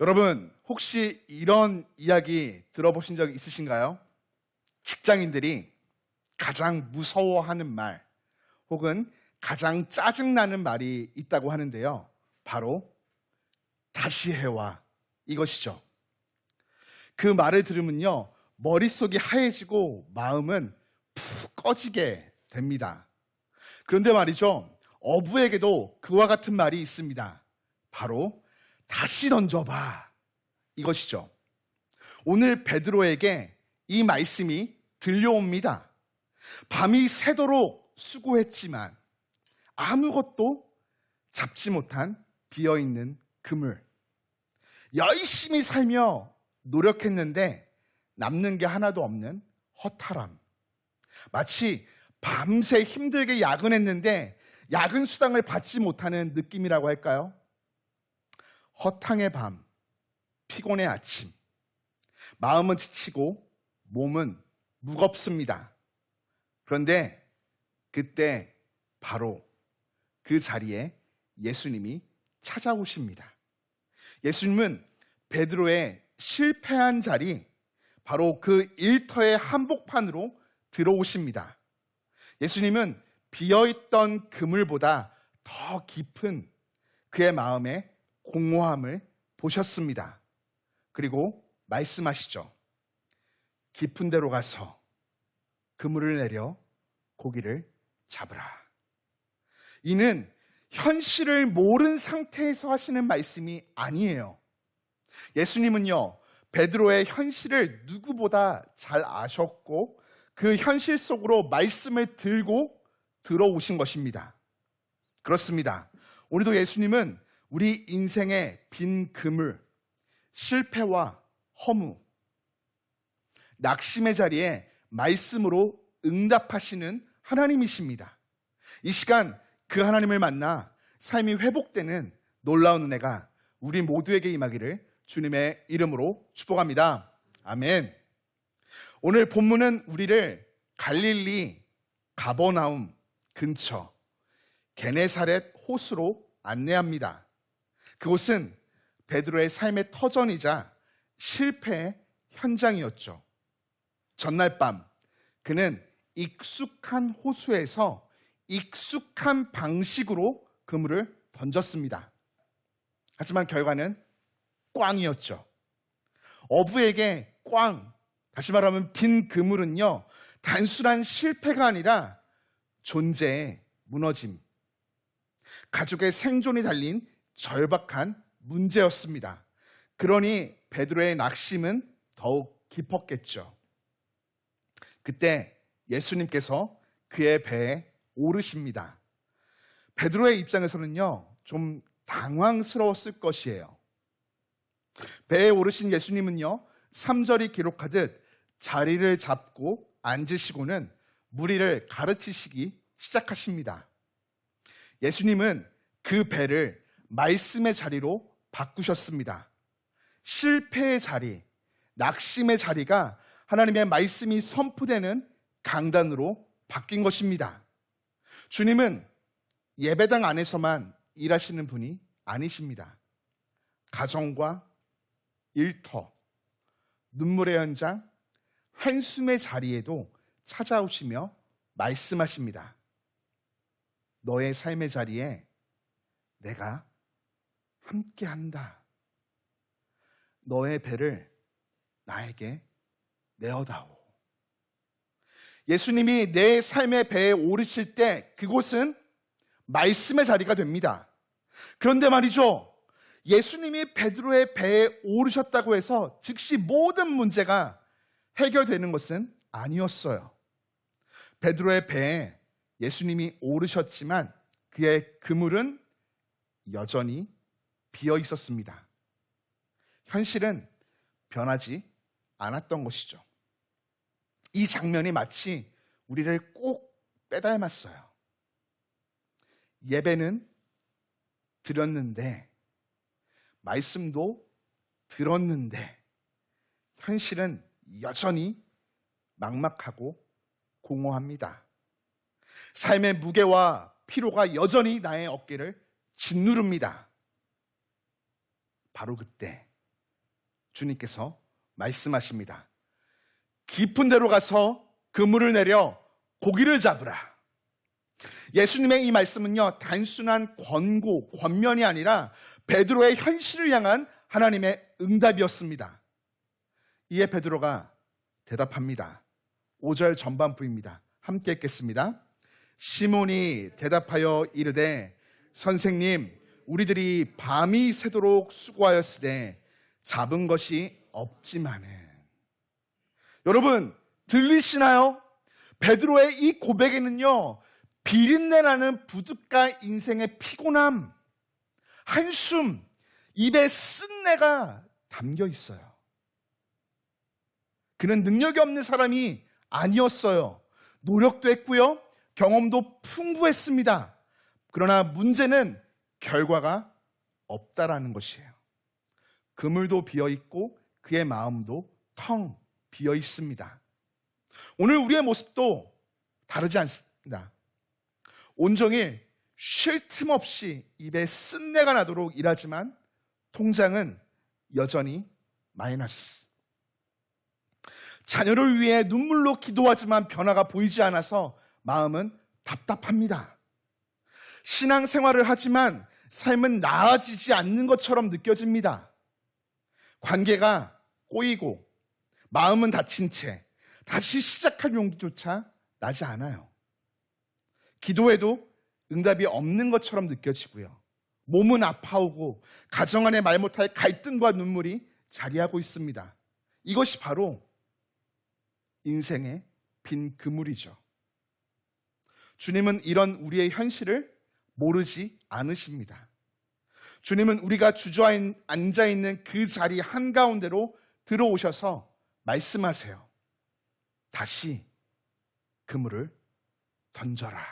여러분, 혹시 이런 이야기 들어보신 적 있으신가요? 직장인들이 가장 무서워하는 말 혹은 가장 짜증나는 말이 있다고 하는데요. 바로 다시 해와 이것이죠. 그 말을 들으면요. 머릿속이 하얘지고 마음은 푹 꺼지게 됩니다. 그런데 말이죠. 어부에게도 그와 같은 말이 있습니다. 바로 다시 던져봐. 이것이죠. 오늘 베드로에게 이 말씀이 들려옵니다. 밤이 새도록 수고했지만 아무것도 잡지 못한 비어있는 그물. 열심히 살며 노력했는데 남는 게 하나도 없는 허탈함. 마치 밤새 힘들게 야근했는데 야근 수당을 받지 못하는 느낌이라고 할까요? 허탕의 밤, 피곤의 아침. 마음은 지치고 몸은 무겁습니다. 그런데 그때 바로 그 자리에 예수님이 찾아오십니다. 예수님은 베드로의 실패한 자리, 바로 그 일터의 한복판으로 들어오십니다. 예수님은 비어있던 그물보다 더 깊은 그의 마음의 공허함을 보셨습니다. 그리고 말씀하시죠. 깊은 데로 가서 그물을 내려 고기를 잡으라. 이는 현실을 모른 상태에서 하시는 말씀이 아니에요. 예수님은요, 베드로의 현실을 누구보다 잘 아셨고 그 현실 속으로 말씀을 들고 들어오신 것입니다. 그렇습니다. 오늘도 예수님은 우리 인생의 빈 그물, 실패와 허무, 낙심의 자리에 말씀으로 응답하시는 하나님이십니다. 이 시간 그 하나님을 만나 삶이 회복되는 놀라운 은혜가 우리 모두에게 임하기를 주님의 이름으로 축복합니다. 아멘. 오늘 본문은 우리를 갈릴리 가버나움 근처 게네사렛 호수로 안내합니다. 그곳은 베드로의 삶의 터전이자 실패의 현장이었죠. 전날 밤 그는 익숙한 호수에서 익숙한 방식으로 그물을 던졌습니다. 하지만 결과는 꽝이었죠. 어부에게 꽝, 다시 말하면 빈 그물은요, 단순한 실패가 아니라 존재의 무너짐, 가족의 생존이 달린 절박한 문제였습니다. 그러니 베드로의 낙심은 더욱 깊었겠죠. 그때 예수님께서 그의 배에 오르십니다. 베드로의 입장에서는요, 좀 당황스러웠을 것이에요. 배에 오르신 예수님은요, 3절이 기록하듯 자리를 잡고 앉으시고는 무리를 가르치시기 시작하십니다. 예수님은 그 배를 말씀의 자리로 바꾸셨습니다. 실패의 자리, 낙심의 자리가 하나님의 말씀이 선포되는 강단으로 바뀐 것입니다. 주님은 예배당 안에서만 일하시는 분이 아니십니다. 가정과 일터, 눈물의 현장, 한숨의 자리에도 찾아오시며 말씀하십니다. 너의 삶의 자리에 내가 함께 한다. 너의 배를 나에게 내어다오. 예수님이 내 삶의 배에 오르실 때 그곳은 말씀의 자리가 됩니다. 그런데 말이죠. 예수님이 베드로의 배에 오르셨다고 해서 즉시 모든 문제가 해결되는 것은 아니었어요. 베드로의 배에 예수님이 오르셨지만 그의 그물은 여전히 비어 있었습니다. 현실은 변하지 않았던 것이죠. 이 장면이 마치 우리를 꼭 빼닮았어요. 예배는 드렸는데 말씀도 들었는데 현실은 여전히 막막하고 공허합니다. 삶의 무게와 피로가 여전히 나의 어깨를 짓누릅니다. 바로 그때 주님께서 말씀하십니다. 깊은 데로 가서 그물을 내려 고기를 잡으라. 예수님의 이 말씀은요, 단순한 권고, 권면이 아니라 베드로의 현실을 향한 하나님의 응답이었습니다. 이에 베드로가 대답합니다. 5절 전반부입니다. 함께 읽겠습니다. 시몬이 대답하여 이르되 선생님 우리들이 밤이 새도록 수고하였으되 잡은 것이 없지만은 여러분 들리시나요? 베드로의 이 고백에는요 비린내 나는 부둣가 인생의 피곤함 한숨 입에 쓴내가 담겨 있어요. 그는 능력이 없는 사람이 아니었어요. 노력도 했고요. 경험도 풍부했습니다. 그러나 문제는 결과가 없다라는 것이에요. 그물도 비어 있고 그의 마음도 텅 비어 있습니다. 오늘 우리의 모습도 다르지 않습니다. 온종일 쉴 틈 없이 입에 쓴내가 나도록 일하지만 통장은 여전히 마이너스. 자녀를 위해 눈물로 기도하지만 변화가 보이지 않아서 마음은 답답합니다. 신앙 생활을 하지만 삶은 나아지지 않는 것처럼 느껴집니다. 관계가 꼬이고 마음은 다친 채 다시 시작할 용기조차 나지 않아요. 기도해도 응답이 없는 것처럼 느껴지고요. 몸은 아파오고 가정 안에 말 못할 갈등과 눈물이 자리하고 있습니다. 이것이 바로 인생의 빈 그물이죠. 주님은 이런 우리의 현실을 모르지 않으십니다. 주님은 우리가 주저앉아 있는 그 자리 한가운데로 들어오셔서 말씀하세요. 다시 그물을 던져라.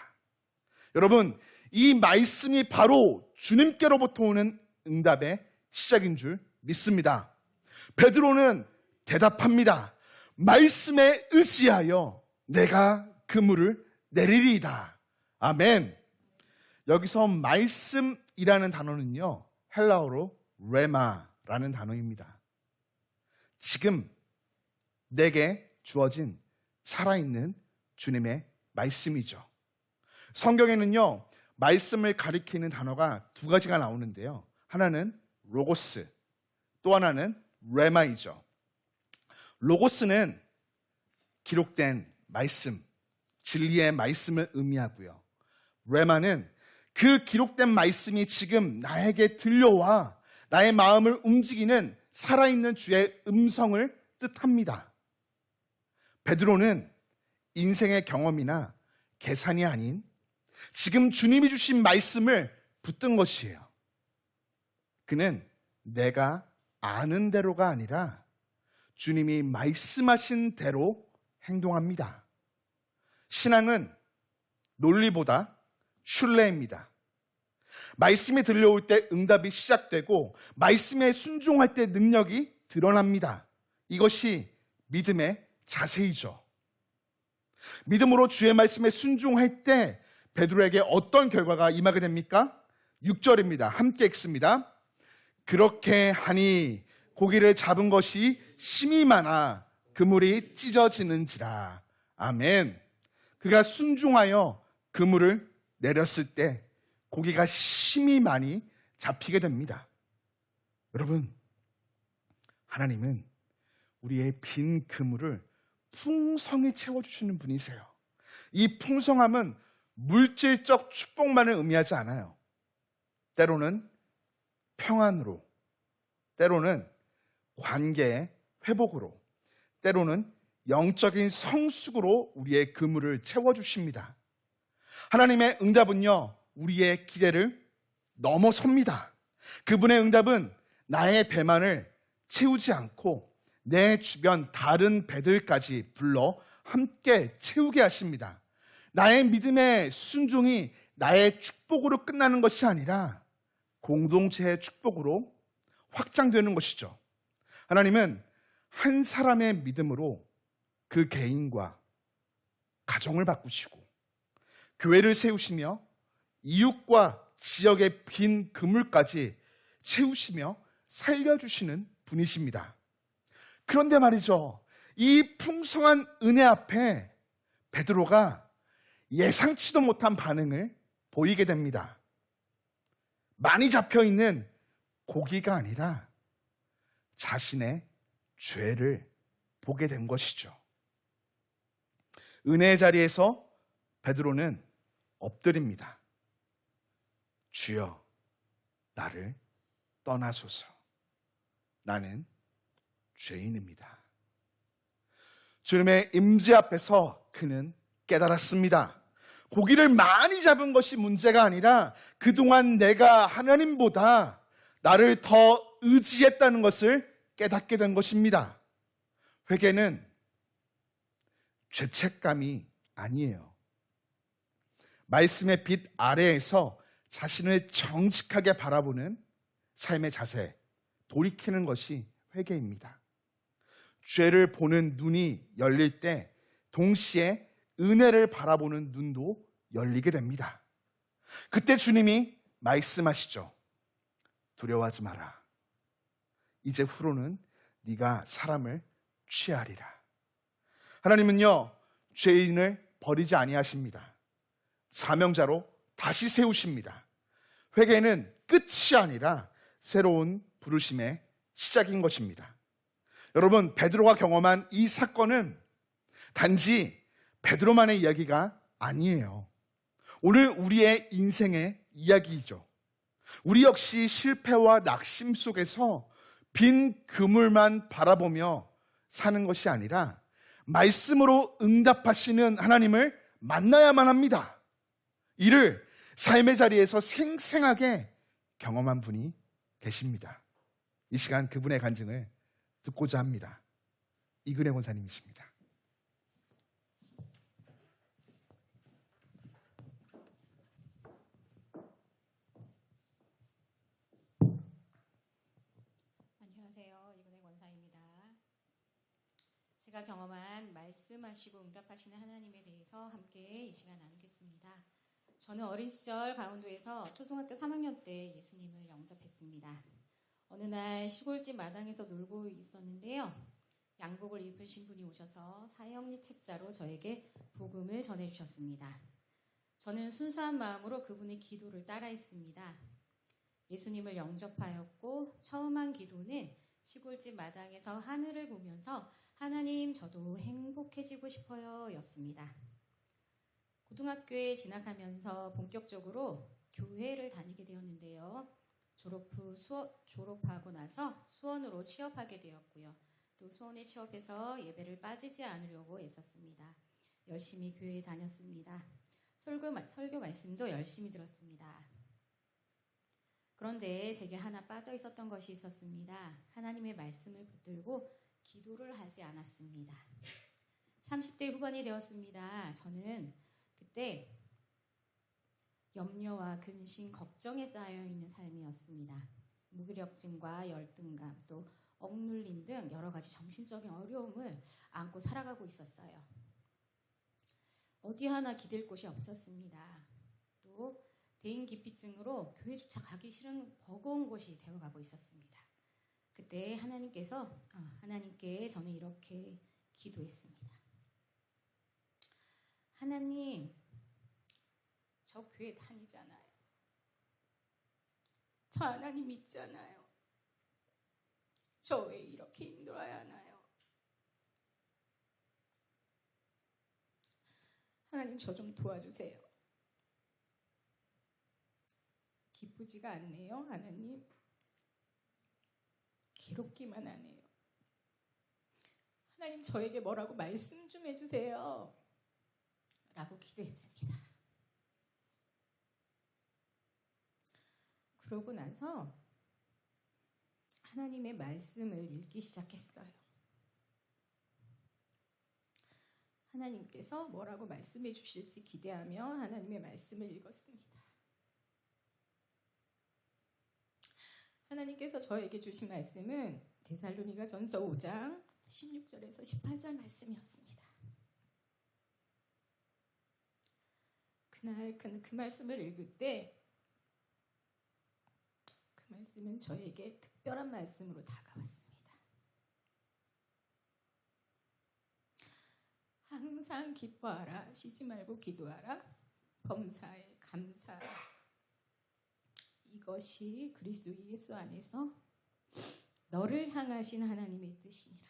여러분, 이 말씀이 바로 주님께로부터 오는 응답의 시작인 줄 믿습니다. 베드로는 대답합니다. 말씀에 의지하여 내가 그물을 내리리이다. 아멘. 여기서 말씀이라는 단어는요, 헬라어로 레마라는 단어입니다. 지금 내게 주어진 살아있는 주님의 말씀이죠. 성경에는요, 말씀을 가리키는 단어가 두 가지가 나오는데요. 하나는 로고스, 또 하나는 레마이죠. 로고스는 기록된 말씀, 진리의 말씀을 의미하고요. 레마는 그 기록된 말씀이 지금 나에게 들려와 나의 마음을 움직이는 살아있는 주의 음성을 뜻합니다. 베드로는 인생의 경험이나 계산이 아닌 지금 주님이 주신 말씀을 붙든 것이에요. 그는 내가 아는 대로가 아니라 주님이 말씀하신 대로 행동합니다. 신앙은 논리보다 신뢰입니다. 말씀이 들려올 때 응답이 시작되고 말씀에 순종할 때 능력이 드러납니다. 이것이 믿음의 자세이죠. 믿음으로 주의 말씀에 순종할 때 베드로에게 어떤 결과가 임하게 됩니까? 6절입니다. 함께 읽습니다. 그렇게 하니 고기를 잡은 것이 심이 많아 그물이 찢어지는지라. 아멘. 그가 순종하여 그물을 내렸을 때 고기가 심이 많이 잡히게 됩니다. 여러분, 하나님은 우리의 빈 그물을 풍성히 채워주시는 분이세요. 이 풍성함은 물질적 축복만을 의미하지 않아요. 때로는 평안으로, 때로는 관계의 회복으로, 때로는 영적인 성숙으로 우리의 그물을 채워주십니다. 하나님의 응답은요, 우리의 기대를 넘어섭니다. 그분의 응답은 나의 배만을 채우지 않고 내 주변 다른 배들까지 불러 함께 채우게 하십니다. 나의 믿음의 순종이 나의 축복으로 끝나는 것이 아니라 공동체의 축복으로 확장되는 것이죠. 하나님은 한 사람의 믿음으로 그 개인과 가정을 바꾸시고 교회를 세우시며 이웃과 지역의 빈 그물까지 채우시며 살려주시는 분이십니다. 그런데 말이죠. 이 풍성한 은혜 앞에 베드로가 예상치도 못한 반응을 보이게 됩니다. 많이 잡혀 있는 고기가 아니라 자신의 죄를 보게 된 것이죠. 은혜의 자리에서 베드로는 엎드립니다. 주여, 나를 떠나소서. 나는 죄인입니다. 주님의 임재 앞에서 그는 깨달았습니다. 고기를 많이 잡은 것이 문제가 아니라 그동안 내가 하나님보다 나를 더 의지했다는 것을 깨닫게 된 것입니다. 회개는 죄책감이 아니에요. 말씀의 빛 아래에서 자신을 정직하게 바라보는 삶의 자세, 돌이키는 것이 회개입니다. 죄를 보는 눈이 열릴 때 동시에 은혜를 바라보는 눈도 열리게 됩니다. 그때 주님이 말씀하시죠. 두려워하지 마라. 이제 후로는 네가 사람을 취하리라. 하나님은요 죄인을 버리지 아니하십니다. 사명자로 다시 세우십니다. 회개는 끝이 아니라 새로운 부르심의 시작인 것입니다. 여러분 베드로가 경험한 이 사건은 단지 베드로만의 이야기가 아니에요. 오늘 우리의 인생의 이야기이죠. 우리 역시 실패와 낙심 속에서 빈 그물만 바라보며 사는 것이 아니라 말씀으로 응답하시는 하나님을 만나야만 합니다. 이를 삶의 자리에서 생생하게 경험한 분이 계십니다. 이 시간 그분의 간증을 듣고자 합니다. 이근혜 권사님이십니다. 안녕하세요. 이근혜 권사입니다. 제가 경험한 말씀하시고 응답하시는 하나님에 대해서 함께 이 시간 나누겠습니다. 저는 어린 시절 강원도에서 초등학교 3학년 때 예수님을 영접했습니다. 어느 날 시골집 마당에서 놀고 있었는데요. 양복을 입으신 분이 오셔서 사형리 책자로 저에게 복음을 전해주셨습니다. 저는 순수한 마음으로 그분의 기도를 따라했습니다. 예수님을 영접하였고 처음 한 기도는 시골집 마당에서 하늘을 보면서 하나님 저도 행복해지고 싶어요 였습니다. 고등학교에 진학하면서 본격적으로 교회를 다니게 되었는데요. 졸업 후 수업, 졸업하고 나서 수원으로 취업하게 되었고요. 또 수원에 취업해서 예배를 빠지지 않으려고 애썼습니다. 열심히 교회에 다녔습니다. 설교, 마- 설교 말씀도 열심히 들었습니다. 그런데 제게 하나 빠져 있었던 것이 있었습니다. 하나님의 말씀을 붙들고 기도를 하지 않았습니다. 30대 후반이 되었습니다. 저는 그 때 염려와 근심, 걱정에 쌓여 있는 삶이었습니다. 무기력증과 열등감, 또 억눌림 등 여러 가지 정신적인 어려움을 안고 살아가고 있었어요. 어디 하나 기댈 곳이 없었습니다. 또 대인 기피증으로 교회조차 가기 싫은 버거운 곳이 되어가고 있었습니다. 그때 하나님께서 어, 하나님께 저는 이렇게 기도했습니다. 하나님, 저 교회 다니잖아요. 저 하나님 믿잖아요. 저 왜 이렇게 힘들어야 하나요? 하나님 저 좀 도와주세요. 기쁘지가 않네요, 하나님. 괴롭기만 하네요. 하나님 저에게 뭐라고 말씀 좀 해주세요. 라고 기도했습니다. 그러고 나서 하나님의 말씀을 읽기 시작했어요. 하나님께서 뭐라고 말씀해 주실지 기대하며 하나님의 말씀을 읽었습니다. 하나님께서 저에게 주신 말씀은 데살로니가 전서 5장 16절에서 18절 말씀이었습니다. 그날 그, 그 말씀을 읽을 때그 말씀은 저에게 특별한 말씀으로 다가왔습니다. 항상 기뻐하라, 쉬지 말고 기도하라, 범사에 감사. 이것이 그리스도 예수 안에서 너를 향하신 하나님의 뜻이니라.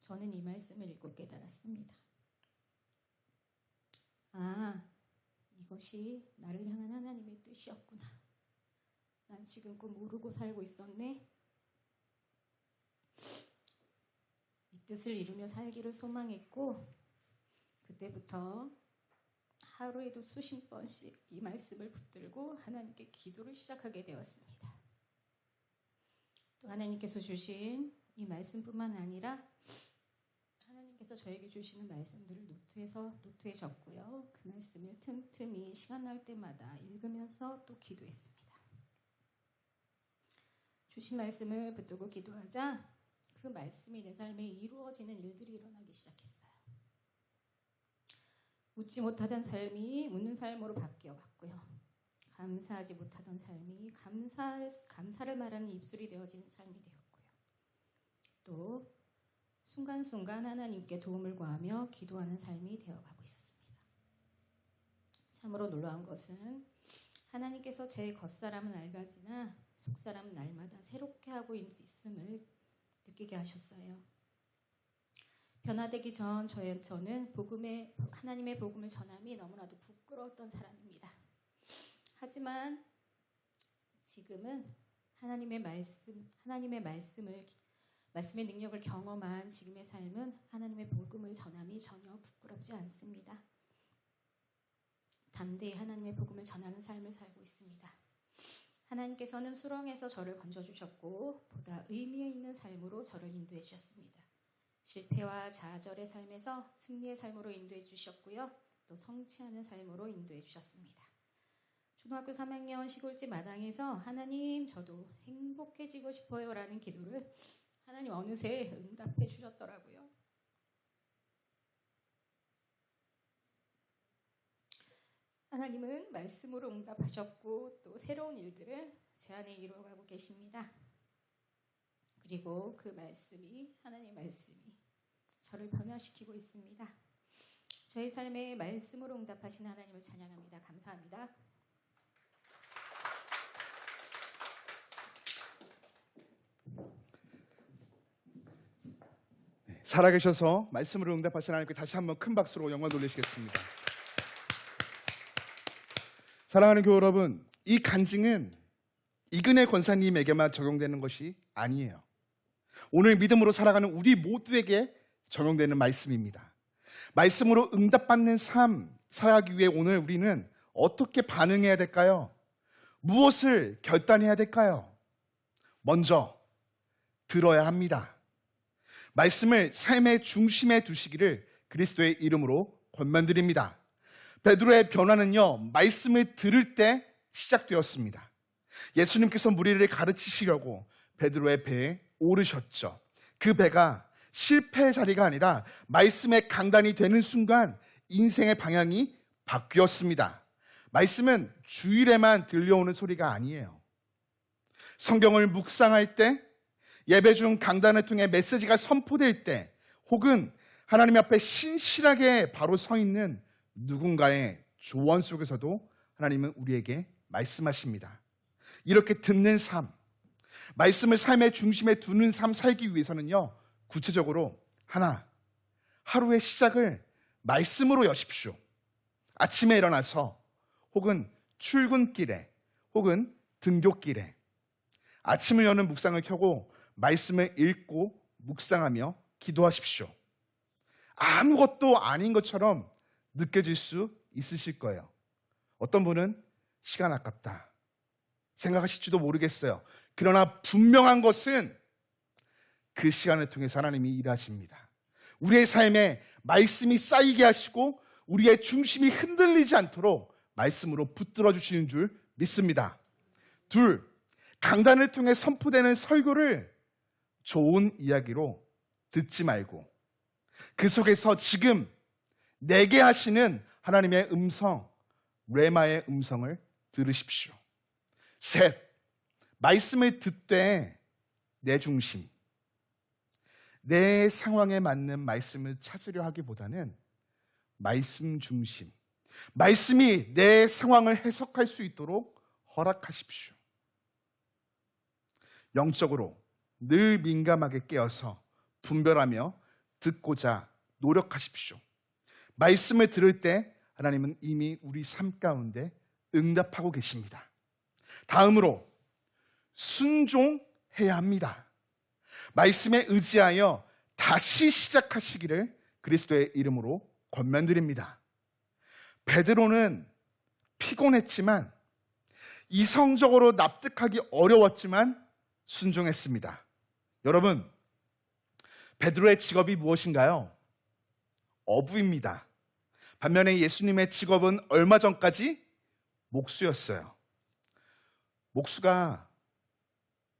저는 이 말씀을 읽고 깨달았습니다. 아, 이것이 나를 향한 하나님의 뜻이었구나. 난 지금껏 모르고 살고 있었네. 이 뜻을 이루며 살기를 소망했고 그때부터 하루에도 수십 번씩 이 말씀을 붙들고 하나님께 기도를 시작하게 되었습니다. 또 하나님께서 주신 이 말씀뿐만 아니라 하나님께서 저에게 주시는 말씀들을 노트에서 노트에 적고요. 그 말씀을 틈틈이 시간 날 때마다 읽으면서 또 기도했습니다. 주신 말씀을 붙들고 기도하자 그 말씀이 내 삶에 이루어지는 일들이 일어나기 시작했어요. 웃지 못하던 삶이 웃는 삶으로 바뀌어 갔고요. 감사하지 못하던 삶이 감사, 감사를 말하는 입술이 되어지는 삶이 되었고요. 또 순간순간 하나님께 도움을 구하며 기도하는 삶이 되어가고 있었습니다. 참으로 놀라운 것은 하나님께서 제 겉사람은 낡아지나 속사람은 날마다 새롭게 하고 있음을 느끼게 하셨어요. 변화되기 전 저의, 저는 복음의 하나님의 복음을 전함이 너무나도 부끄러웠던 사람입니다. 하지만 지금은 하나님의 말씀 하나님의 말씀을 말씀의 능력을 경험한 지금의 삶은 하나님의 복음을 전함이 전혀 부끄럽지 않습니다. 담대히 하나님의 복음을 전하는 삶을 살고 있습니다. 하나님께서는 수렁에서 저를 건져 주셨고 보다 의미 있는 삶으로 저를 인도해 주셨습니다. 실패와 좌절의 삶에서 승리의 삶으로 인도해 주셨고요. 또 성취하는 삶으로 인도해 주셨습니다. 초등학교 3학년 시골집 마당에서 하나님 저도 행복해지고 싶어요 라는 기도를 하나님 어느새 응답해 주셨더라고요. 하나님은 말씀으로 응답하셨고 또 새로운 일들을 제 안에 이루어가고 계십니다. 그리고 그 말씀이 하나님의 말씀이 저를 변화시키고 있습니다. 저희 삶에 말씀으로 응답하신 하나님을 찬양합니다. 감사합니다. 살아계셔서 말씀으로 응답하신 하나님께 다시 한번 큰 박수로 영광 돌리시겠습니다. 사랑하는 교회 여러분, 이 간증은 이근혜 권사님에게만 적용되는 것이 아니에요. 오늘 믿음으로 살아가는 우리 모두에게 적용되는 말씀입니다. 말씀으로 응답받는 삶 살아가기 위해 오늘 우리는 어떻게 반응해야 될까요? 무엇을 결단해야 될까요? 먼저 들어야 합니다. 말씀을 삶의 중심에 두시기를 그리스도의 이름으로 권면드립니다. 베드로의 변화는요, 말씀을 들을 때 시작되었습니다. 예수님께서 무리를 가르치시려고 베드로의 배에 오르셨죠. 그 배가 실패의 자리가 아니라 말씀의 강단이 되는 순간 인생의 방향이 바뀌었습니다. 말씀은 주일에만 들려오는 소리가 아니에요. 성경을 묵상할 때, 예배 중 강단을 통해 메시지가 선포될 때, 혹은 하나님 앞에 신실하게 바로 서 있는 누군가의 조언 속에서도 하나님은 우리에게 말씀하십니다. 이렇게 듣는 삶, 말씀을 삶의 중심에 두는 삶 살기 위해서는요, 구체적으로 하나, 하루의 시작을 말씀으로 여십시오. 아침에 일어나서 혹은 출근길에 혹은 등교길에 아침을 여는 묵상을 켜고 말씀을 읽고 묵상하며 기도하십시오. 아무것도 아닌 것처럼 느껴질 수 있으실 거예요. 어떤 분은 시간 아깝다. 생각하실지도 모르겠어요. 그러나 분명한 것은 그 시간을 통해서 하나님이 일하십니다. 우리의 삶에 말씀이 쌓이게 하시고 우리의 중심이 흔들리지 않도록 말씀으로 붙들어 주시는 줄 믿습니다. 둘, 강단을 통해 선포되는 설교를 좋은 이야기로 듣지 말고 그 속에서 지금 내게 하시는 하나님의 음성, 레마의 음성을 들으십시오. 셋, 말씀을 듣되 내 중심, 내 상황에 맞는 말씀을 찾으려 하기보다는 말씀 중심, 말씀이 내 상황을 해석할 수 있도록 허락하십시오. 영적으로 늘 민감하게 깨어서 분별하며 듣고자 노력하십시오. 말씀을 들을 때 하나님은 이미 우리 삶 가운데 응답하고 계십니다. 다음으로 순종해야 합니다. 말씀에 의지하여 다시 시작하시기를 그리스도의 이름으로 권면드립니다. 베드로는 피곤했지만 이성적으로 납득하기 어려웠지만 순종했습니다. 여러분, 베드로의 직업이 무엇인가요? 어부입니다. 반면에 예수님의 직업은 얼마 전까지 목수였어요. 목수가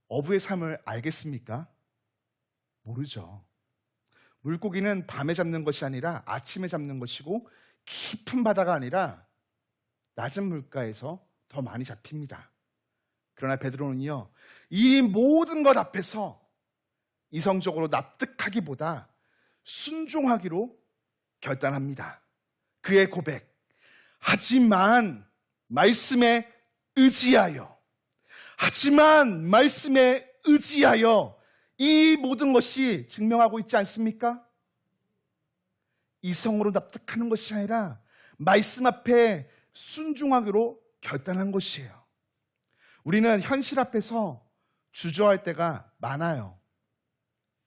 어부의 삶을 알겠습니까? 모르죠. 물고기는 밤에 잡는 것이 아니라 아침에 잡는 것이고 깊은 바다가 아니라 낮은 물가에서 더 많이 잡힙니다. 그러나 베드로는요, 이 모든 것 앞에서 이성적으로 납득하기보다 순종하기로 결단합니다. 그의 고백. 하지만 말씀에 의지하여 하지만 말씀에 의지하여 이 모든 것이 증명하고 있지 않습니까? 이성으로 납득하는 것이 아니라 말씀 앞에 순종하기로 결단한 것이에요. 우리는 현실 앞에서 주저할 때가 많아요.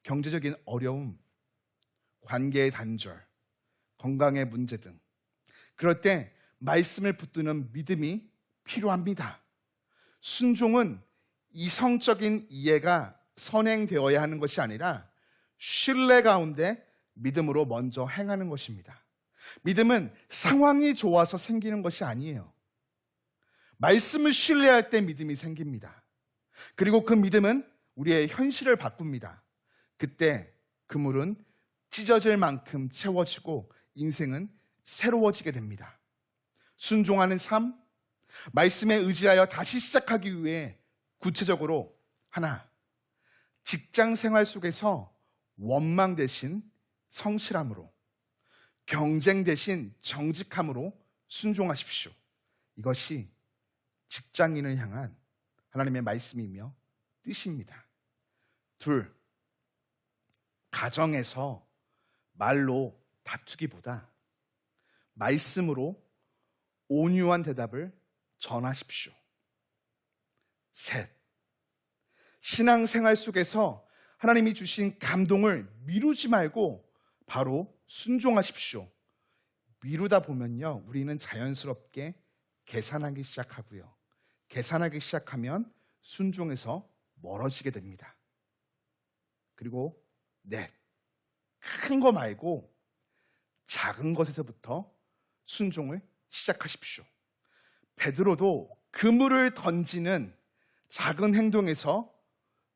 경제적인 어려움, 관계의 단절, 건강의 문제 등. 그럴 때 말씀을 붙드는 믿음이 필요합니다. 순종은 이성적인 이해가 선행되어야 하는 것이 아니라 신뢰 가운데 믿음으로 먼저 행하는 것입니다. 믿음은 상황이 좋아서 생기는 것이 아니에요. 말씀을 신뢰할 때 믿음이 생깁니다. 그리고 그 믿음은 우리의 현실을 바꿉니다. 그때 그물은 찢어질 만큼 채워지고 인생은 새로워지게 됩니다. 순종하는 삶, 말씀에 의지하여 다시 시작하기 위해 구체적으로 하나, 직장 생활 속에서 원망 대신 성실함으로, 경쟁 대신 정직함으로 순종하십시오. 이것이 직장인을 향한 하나님의 말씀이며 뜻입니다. 둘, 가정에서 말로 다투기보다 말씀으로 온유한 대답을 전하십시오. 셋, 신앙 생활 속에서 하나님이 주신 감동을 미루지 말고 바로 순종하십시오. 미루다 보면요, 우리는 자연스럽게 계산하기 시작하고요. 계산하기 시작하면 순종에서 멀어지게 됩니다. 그리고 넷, 큰 거 말고 작은 것에서부터 순종을 시작하십시오. 베드로도 그물을 던지는 작은 행동에서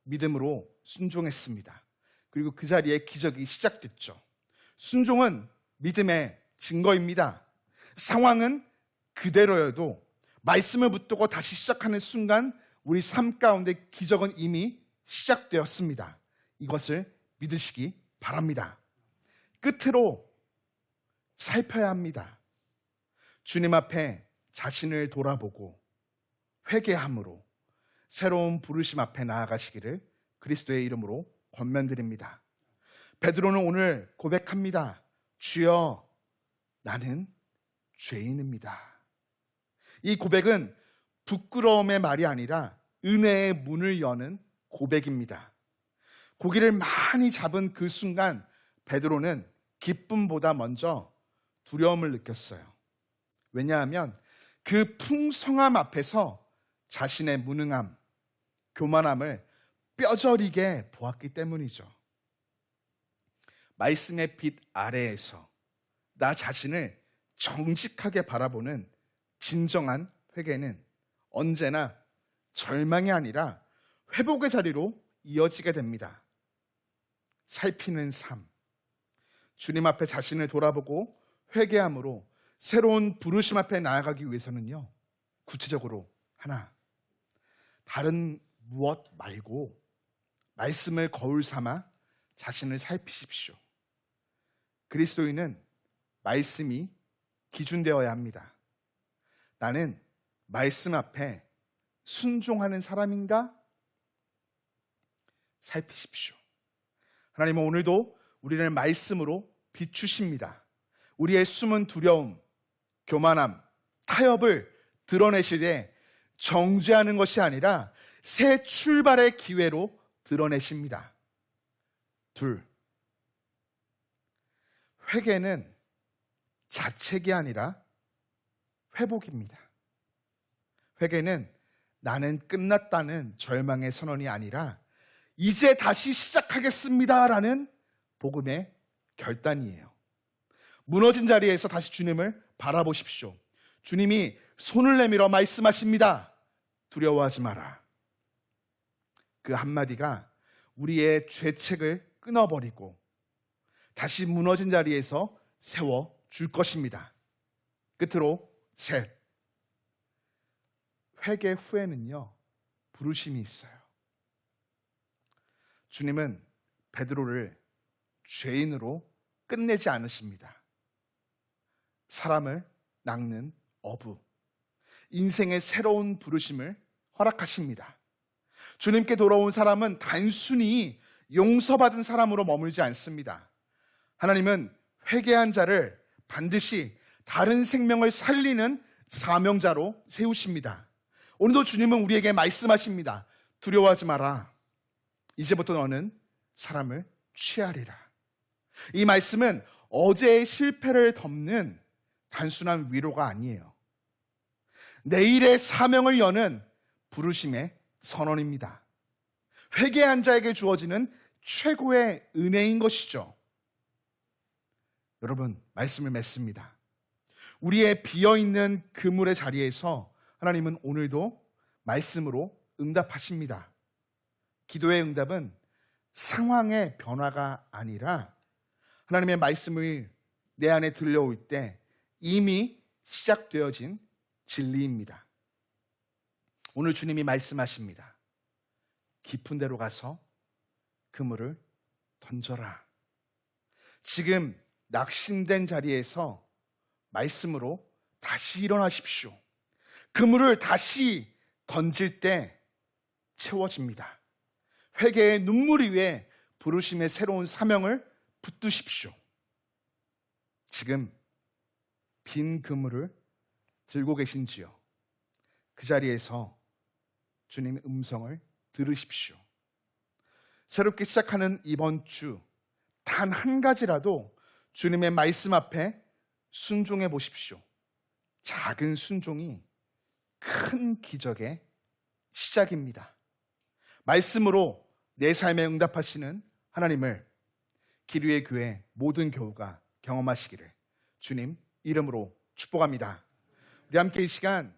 믿음으로 순종했습니다. 그리고 그 자리에 기적이 시작됐죠. 순종은 믿음의 증거입니다. 상황은 그대로여도 말씀을 붙들고 다시 시작하는 순간 우리 삶 가운데 기적은 이미 시작되었습니다. 이것을 믿으시기 바랍니다. 끝으로 살펴야 합니다. 주님 앞에 자신을 돌아보고 회개함으로 새로운 부르심 앞에 나아가시기를 그리스도의 이름으로 권면드립니다. 베드로는 오늘 고백합니다. 주여 나는 죄인입니다. 이 고백은 부끄러움의 말이 아니라 은혜의 문을 여는 고백입니다. 고기를 많이 잡은 그 순간 베드로는 기쁨보다 먼저 두려움을 느꼈어요. 왜냐하면 그 풍성함 앞에서 자신의 무능함, 교만함을 뼈저리게 보았기 때문이죠. 말씀의 빛 아래에서 나 자신을 정직하게 바라보는 진정한 회개는 언제나 절망이 아니라 회복의 자리로 이어지게 됩니다. 살피는 삶. 주님 앞에 자신을 돌아보고 회개함으로 새로운 부르심 앞에 나아가기 위해서는요. 구체적으로 하나. 다른 무엇 말고 말씀을 거울 삼아 자신을 살피십시오. 그리스도인은 말씀이 기준되어야 합니다. 나는 말씀 앞에 순종하는 사람인가? 살피십시오. 하나님은 오늘도 우리를 말씀으로 비추십니다. 우리의 숨은 두려움, 교만함, 타협을 드러내실 때 정죄하는 것이 아니라 새 출발의 기회로 드러내십니다. 둘, 회개는 자책이 아니라 회복입니다. 회개는 나는 끝났다는 절망의 선언이 아니라 이제 다시 시작하겠습니다라는 복음의 결단이에요. 무너진 자리에서 다시 주님을 바라보십시오. 주님이 손을 내밀어 말씀하십니다. 두려워하지 마라. 그 한마디가 우리의 죄책을 끊어버리고 다시 무너진 자리에서 세워 줄 것입니다. 끝으로 셋. 회개 후에는요, 부르심이 있어요. 주님은 베드로를 죄인으로 끝내지 않으십니다. 사람을 낚는 어부, 인생의 새로운 부르심을 허락하십니다. 주님께 돌아온 사람은 단순히 용서받은 사람으로 머물지 않습니다. 하나님은 회개한 자를 반드시 다른 생명을 살리는 사명자로 세우십니다. 오늘도 주님은 우리에게 말씀하십니다. 두려워하지 마라. 이제부터 너는 사람을 취하리라. 이 말씀은 어제의 실패를 덮는 단순한 위로가 아니에요. 내일의 사명을 여는 부르심의 선언입니다. 회개한 자에게 주어지는 최고의 은혜인 것이죠. 여러분, 말씀을 맺습니다. 우리의 비어있는 그물의 자리에서 하나님은 오늘도 말씀으로 응답하십니다. 기도의 응답은 상황의 변화가 아니라 하나님의 말씀을 내 안에 들려올 때 이미 시작되어진 진리입니다. 오늘 주님이 말씀하십니다. 깊은 데로 가서 그물을 던져라. 지금 낙심된 자리에서 말씀으로 다시 일어나십시오. 그물을 다시 던질 때 채워집니다. 회개의 눈물 위에 부르심의 새로운 사명을 붙드십시오. 지금 빈 그물을 들고 계신지요? 그 자리에서 주님의 음성을 들으십시오. 새롭게 시작하는 이번 주, 단 한 가지라도 주님의 말씀 앞에 순종해 보십시오. 작은 순종이 큰 기적의 시작입니다. 말씀으로 내 삶에 응답하시는 하나님을 기류의 교회 모든 교우가 경험하시기를 주님 이름으로 축복합니다. 우리 함께 이 시간